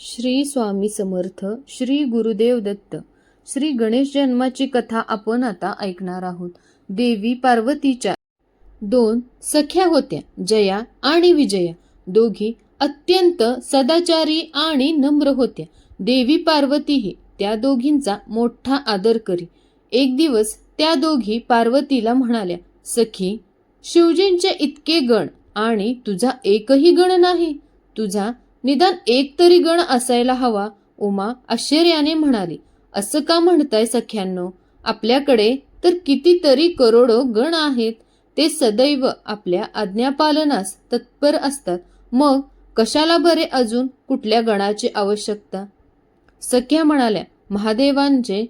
श्री स्वामी समर्थ श्री गुरुदेव दत्त श्री गणेश जन्माची कथा आपण आता ऐकणार आहोत. देवी पार्वतीच्या दोन सख्या होत्या जया आणि विजया. दोघी अत्यंत सदाचारी आणि नम्र होत्या. देवी पार्वतीही त्या दोघींचा मोठा आदर करी. एक दिवस त्या दोघी पार्वतीला म्हणाल्या सखी शिवजींचे इतके गण आणि तुझा एकही गण नाही. तुझा निदान एक तरी गण असायला हवा उमा आश्चर्याने म्हणाली. असं का म्हणताय सख्यांनो? आपल्याकडे तर कितीतरी करोडो गण आहेत. ते सदैव आपल्या आज्ञापालनास तत्पर असतात. मग कशाला बरे अजून? कुठल्या गणाची आवश्यकता? सख्या म्हणाल्या महादेवांचे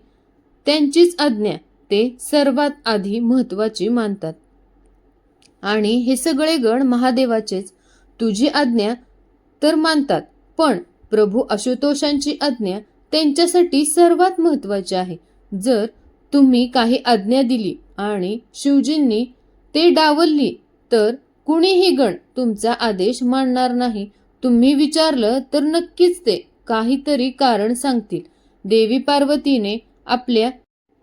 त्यांचीच आज्ञा ते सर्वात आधी महत्वाची मानतात. आणि हे सगळे गण महादेवाचेच. तुझी आज्ञा तर मानतात. पण प्रभू आशुतोषांची आज्ञा त्यांच्यासाठी सर्वात महत्वाची आहे. जर तुम्ही काही आज्ञा दिली आणि शिवजींनी ते डावलली तर कुणीही गण तुमचा आदेश मानणार नाही. तुम्ही विचारलं तर नक्कीच ते काहीतरी कारण सांगतील. देवी पार्वतीने आपल्या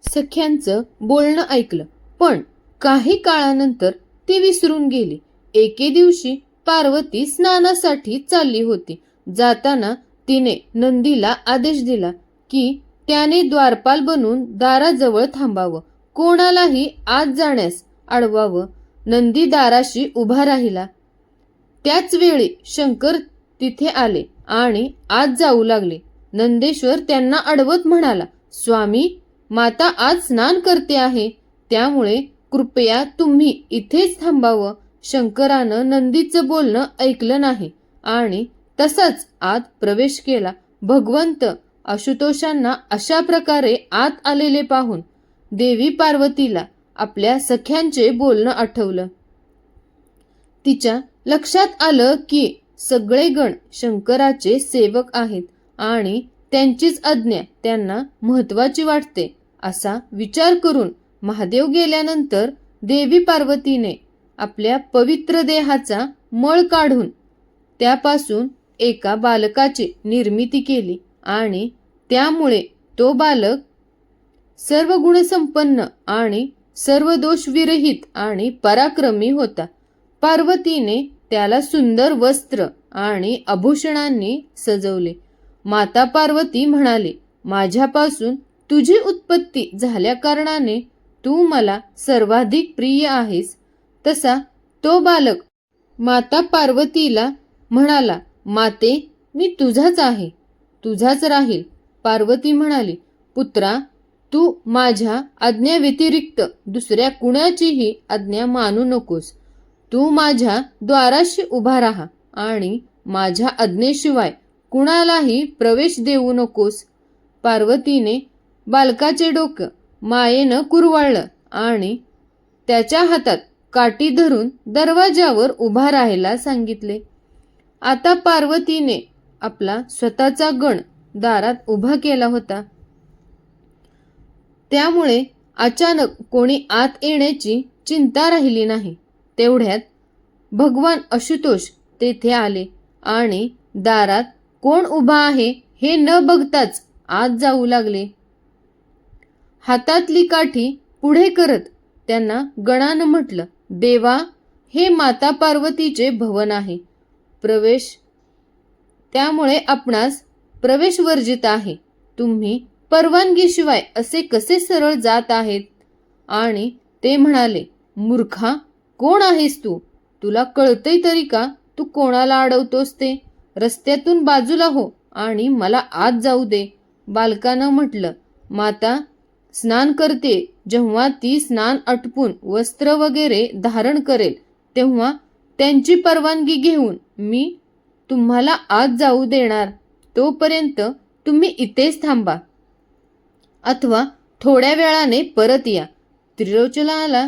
सख्यांचं बोलणं ऐकलं पण काही काळानंतर ती विसरून गेली. एके दिवशी पार्वती स्नानासाठी चालली होती. जाताना तिने नंदीला आदेश दिला की त्याने द्वारपाल बनून दाराजवळ थांबावं. कोणालाही आत जाण्यास अडवावं नंदी दाराशी उभा राहिला. त्याच वेळी शंकर तिथे आले आणि आत जाऊ लागले. नंदेश्वर त्यांना अडवत म्हणाला स्वामी माता आज स्नान करते आहे. त्यामुळे कृपया तुम्ही इथेच थांबावं. शंकरानं नंदीचं बोलणं ऐकलं नाही. आणि तसाच आत प्रवेश केला. भगवंत आशुतोषांना अशा प्रकारे आत आलेले पाहून देवी पार्वतीला आपल्या सख्यांचे बोलणं आठवलं. तिच्या लक्षात आलं की सगळे गण शंकराचे सेवक आहेत आणि त्यांचीच आज्ञा त्यांना महत्वाची वाटते असा विचार करून महादेव गेल्यानंतर देवी पार्वतीने आपल्या पवित्र देहाचा मळ काढून त्यापासून एका बालकाची निर्मिती केली आणि त्यामुळे तो बालक सर्व गुणसंपन्न आणि सर्व दोष विरहित आणि पराक्रमी होता. पार्वतीने त्याला सुंदर वस्त्र आणि आभूषणांनी सजवले. माता पार्वती म्हणाली माझ्यापासून तुझी उत्पत्ती झाल्या कारणाने तू मला सर्वाधिक प्रिय आहेस. तसा तो बालक माता पार्वतीला म्हणाला माते मी तुझाच आहे. तुझाच राहील. पार्वती म्हणाली पुत्रा तू माझ्या आज्ञाव्यतिरिक्त दुसऱ्या कुणाचीही आज्ञा मानू नकोस. तू माझ्या द्वाराशी उभा राहा आणि माझ्या आज्ञेशिवाय कुणालाही प्रवेश देऊ नकोस. पार्वतीने बालकाचे डोकं मायेनं कुरवाळलं आणि त्याच्या हातात काठी धरून दरवाजावर उभा राहायला सांगितले. आता पार्वतीने आपला स्वतःचा गण दारात उभा केला होता. त्यामुळे अचानक कोणी आत येण्याची चिंता राहिली नाही. तेवढ्यात भगवान आशुतोष तेथे आले आणि दारात कोण उभा आहे हे न बघताच आत जाऊ लागले. हातातली काठी पुढे करत त्यांना गणानं म्हटलं देवा हे माता पार्वतीचे भवन आहे. प्रवेश. त्यामुळे आपणास प्रवेश वर्जित आहे. तुम्ही परवानगीशिवाय असे कसे सरळ जात आहेत? आणि ते म्हणाले मूर्खा कोण आहेस तू? तुला कळतंय तरी का? तू कोणाला अडवतोस ते? रस्त्यातून बाजूला हो आणि मला आत जाऊ दे. बालकानं म्हटलं माता स्नान करते जेव्हा ती स्नान आटपून वस्त्र वगैरे धारण करेल तेव्हा त्यांची परवानगी घेऊन मी तुम्हाला आत जाऊ देणार. तोपर्यंत तुम्ही इथेच थांबा. अथवा थोड्या वेळाने परत या. त्रिलोचनाला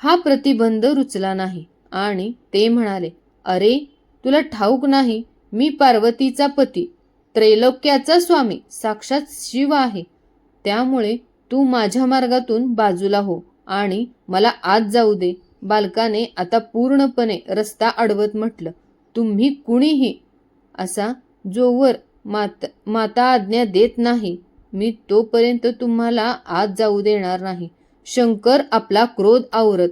हा प्रतिबंध रुचला नाही आणि ते म्हणाले अरे तुला ठाऊक नाही मी पार्वतीचा पती त्रैलोक्याचा स्वामी साक्षात शिव आहे. त्यामुळे तू माझ्या मार्गातून बाजूला हो आणि मला आत जाऊ दे. बालकाने आता पूर्णपणे रस्ता अडवत म्हटलं. तुम्ही कुणीही असा जोवर मात माता आज्ञा देत नाही मी तोपर्यंत तुम्हाला आत जाऊ देणार नाही. शंकर आपला क्रोध आवरत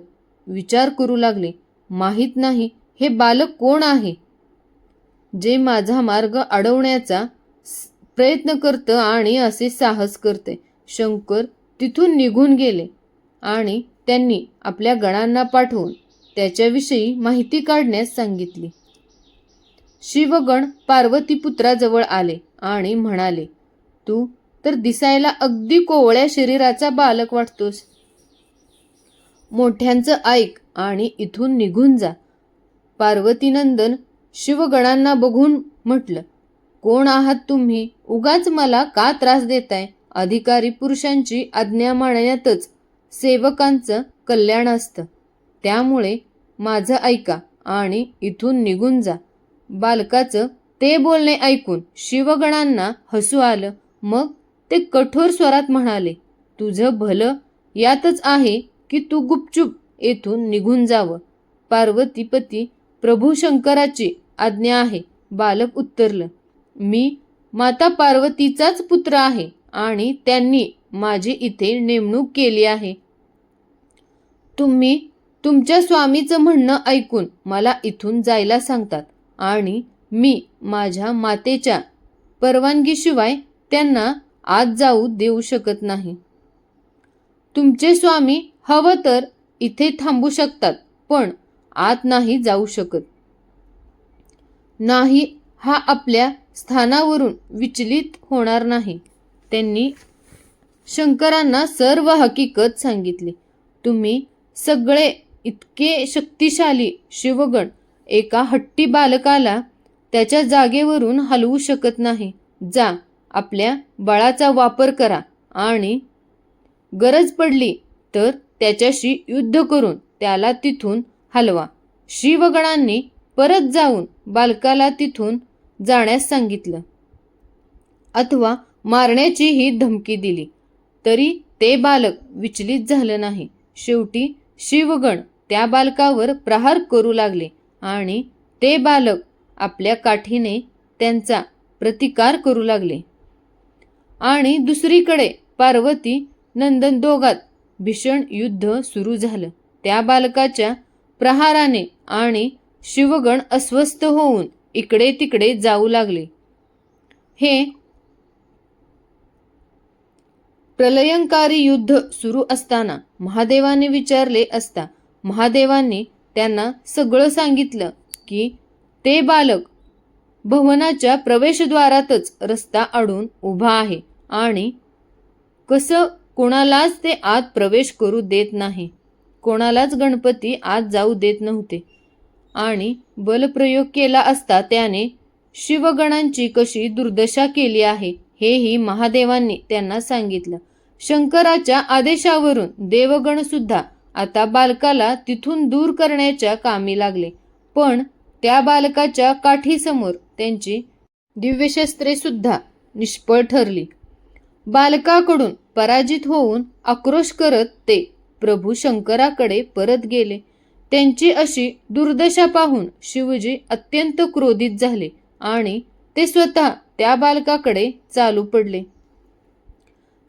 विचार करू लागले. माहीत नाही हे बालक कोण आहे? जे माझा मार्ग अडवण्याचा प्रयत्न करतं आणि असे साहस करते. शंकर तिथून निघून गेले आणि त्यांनी आपल्या गणांना पाठवून त्याच्याविषयी माहिती काढण्यास सांगितली. शिवगण पार्वतीपुत्राजवळ आले आणि म्हणाले तू तर दिसायला अगदी कोवळ्या शरीराचा बालक वाटतोस. मोठ्यांचं ऐक आणि इथून निघून जा. पार्वतीनंदन शिवगणांना बघून म्हटलं कोण आहात तुम्ही? उगाच मला का त्रास देताय? अधिकारी पुरुषांची आज्ञा मानण्यातच सेवकांचं कल्याण असतं. त्यामुळे माझं ऐका आणि इथून निघून जा. बालकाचं ते बोलणे ऐकून शिवगणांना हसू आलं. मग ते कठोर स्वरात म्हणाले तुझं भलं यातच आहे की तू गुपचूप येथून निघून जावं. पार्वतीपती प्रभू शंकराची आज्ञा आहे. बालक उत्तरलं मी माता पार्वतीचाच पुत्र आहे आणि त्यांनी माझी इथे नेमणूक केली आहे. तुम्ही तुमच्या स्वामीचं म्हणणं ऐकून मला इथून जायला सांगतात आणि मी माझ्या मातेच्या परवानगीशिवाय त्यांना आत जाऊ देऊ शकत नाही. तुमचे स्वामी हवं तर इथे थांबू शकतात पण आत नाही जाऊ शकत. नाही हा आपल्या स्थानावरून विचलित होणार नाही. त्यांनी शंकरांना सर्व हकीकत सांगितली. तुम्ही सगळे इतके शक्तिशाली शिवगण एका हट्टी बालकाला त्याच्या जागेवरून हलवू शकत नाही. जा आपल्या बळाचा वापर करा आणि गरज पडली तर त्याच्याशी युद्ध करून त्याला तिथून हलवा. शिवगणांनी परत जाऊन बालकाला तिथून जाण्यास सांगितलं. अथवा मारण्याचीही धमकी दिली. तरी ते बालक विचलित झालं नाही. शेवटी शिवगण त्या बालकावर प्रहार करू लागले आणि ते बालक आपल्या काठीने त्यांचा प्रतिकार करू लागले. आणि दुसरीकडे पार्वती नंदन दोघात भीषण युद्ध सुरू झालं. त्या बालकाच्या प्रहाराने आणि शिवगण अस्वस्थ होऊन इकडे तिकडे जाऊ लागले. हे प्रलयंकारी युद्ध सुरू असताना महादेवाने विचारले असता महादेवांनी त्यांना सगळं सांगितलं की ते बालक भवनाच्या प्रवेशद्वारातच रस्ता अडून उभा आहे आणि कसं कोणालाच ते आत प्रवेश करू देत नाही. कोणालाच गणपती आत जाऊ देत नव्हते. आणि बलप्रयोग केला असता त्याने शिवगणांची कशी दुर्दशा केली आहे हेही महादेवांनी त्यांना सांगितलं. शंकराच्या आदेशावरून देवगण सुद्धा आता बालकाला तिथून दूर करण्याच्या कामी लागले. पण त्या बालकाच्या काठीसमोर त्यांची दिव्यशस्त्रे सुद्धा निष्फळ ठरली. बालकाकडून पराजित होऊन आक्रोश करत ते प्रभू शंकराकडे परत गेले. त्यांची अशी दुर्दशा पाहून शिवजी अत्यंत क्रोधित झाले आणि ते स्वतः त्या बालकाकडे चालू पडले.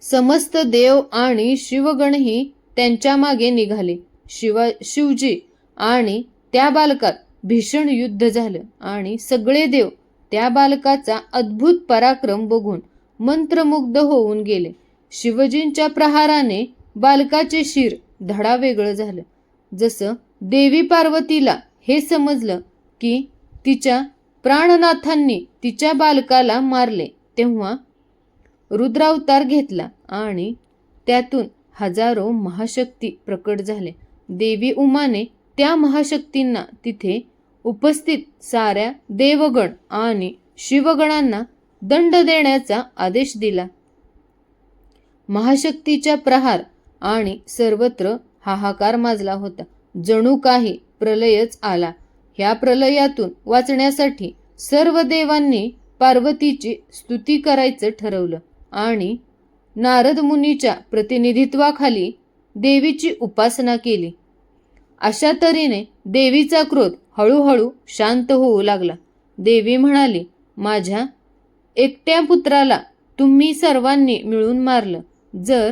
समस्त देव आणि शिवगणही त्यांच्या मागे निघाले. शिवा शिवजी आणि त्या बालकात भीषण युद्ध झालं आणि सगळे देव त्या बालकाचा अद्भुत पराक्रम बघून मंत्रमुग्ध होऊन गेले. शिवजींच्या प्रहाराने बालकाचे शिर धडा वेगळं झालं. जसं देवी पार्वतीला हे समजलं की तिच्या प्राणनाथांनी तिच्या बालकाला मारले. तेव्हा रुद्रावतार घेतला आणि त्यातून हजारो महाशक्ती प्रकट झाले. देवी उमाने त्या महाशक्तींना तिथे उपस्थित साऱ्या देवगण आणि शिवगणांना दंड देण्याचा आदेश दिला. महाशक्तीच्या प्रहार आणि सर्वत्र हाहाकार माजला होता. जणू काही प्रलयच आला. ह्या प्रलयातून वाचण्यासाठी सर्व देवांनी पार्वतीची स्तुती करायचं ठरवलं आणि नारद मुनीच्या प्रतिनिधित्वाखाली देवीची उपासना केली. अशा तऱ्हेने देवीचा क्रोध हळूहळू शांत होऊ लागला. देवी म्हणाली माझ्या एकट्या पुत्राला तुम्ही सर्वांनी मिळून मारलं. जर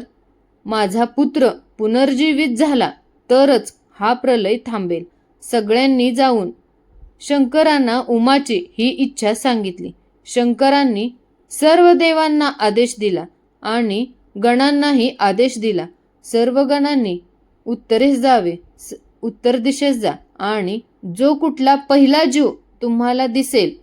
माझा पुत्र पुनर्जीवित झाला तरच हा प्रलय थांबेल. सगळ्यांनी जाऊन शंकरांना उमाची ही इच्छा सांगितली. शंकरांनी सर्व देवांना आदेश दिला आणि गणांनाही आदेश दिला. सर्व गणांनी उत्तरेस जावे स- उत्तर दिशेस जा आणि जो कुठला पहिला जीव तुम्हाला दिसेल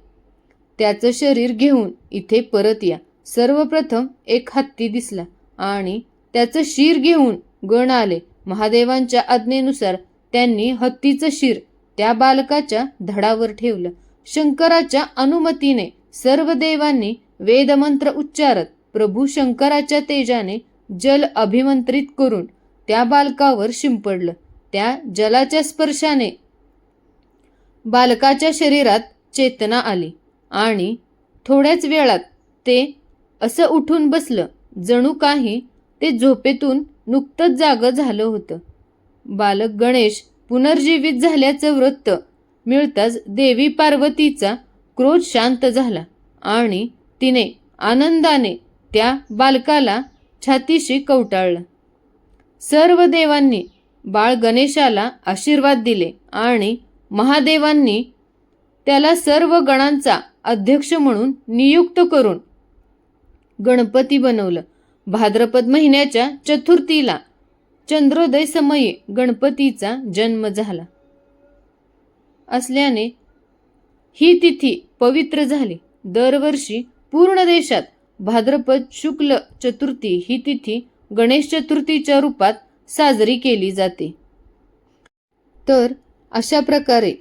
त्याचं शरीर घेऊन इथे परत या. सर्वप्रथम एक हत्ती दिसला आणि त्याचं शीर घेऊन गण आले. महादेवांच्या आज्ञेनुसार त्यांनी हत्तीचं शिर त्या बालकाच्या धडावर ठेवलं. शंकराच्या अनुमतीने सर्व देवांनी वेदमंत्र उच्चारत प्रभू शंकराच्या तेजाने जल अभिमंत्रित करून त्या बालकावर शिंपडलं. त्या जलाच्या स्पर्शाने बालकाच्या शरीरात चेतना आली आणि थोड्याच वेळात ते असं उठून बसलं जणू काही ते झोपेतून नुकतंच जागं झालं होतं. बालक गणेश पुनर्जीवित झाल्याचं वृत्त मिळताच देवी पार्वतीचा क्रोध शांत झाला आणि तिने आनंदाने त्या बालकाला छातीशी कवटाळलं. सर्व देवांनी बाळ गणेशाला आशीर्वाद दिले आणि महादेवांनी त्याला सर्व गणांचा अध्यक्ष म्हणून नियुक्त करून गणपती बनवलं. भाद्रपद महिन्याच्या चतुर्थीला चंद्रोदय समयी गणपतीचा जन्म झाला. असल्याने ही तिथी पवित्र झाली. दरवर्षी पूर्ण देशात भाद्रपद शुक्ल चतुर्थी ही तिथी गणेश चतुर्थीच्या रूपात साजरी केली जाते. तर अशा प्रकारे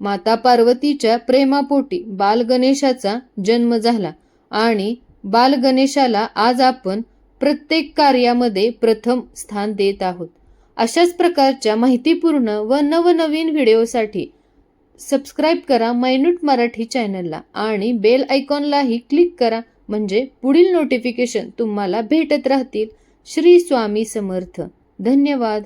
माता पार्वतीच्या प्रेमापोटी बालगणेशाचा जन्म झाला आणि बालगणेशाला आज आपण प्रत्येक कार्यामध्ये प्रथम स्थान देत आहोत. अशाच प्रकारच्या माहितीपूर्ण व नवनवीन व्हिडिओसाठी सबस्क्राईब करा मायन्यूट मराठी चॅनलला आणि बेल आयकॉनलाही क्लिक करा म्हणजे पुढील नोटिफिकेशन तुम्हाला भेटत राहतील. श्री स्वामी समर्थ. धन्यवाद.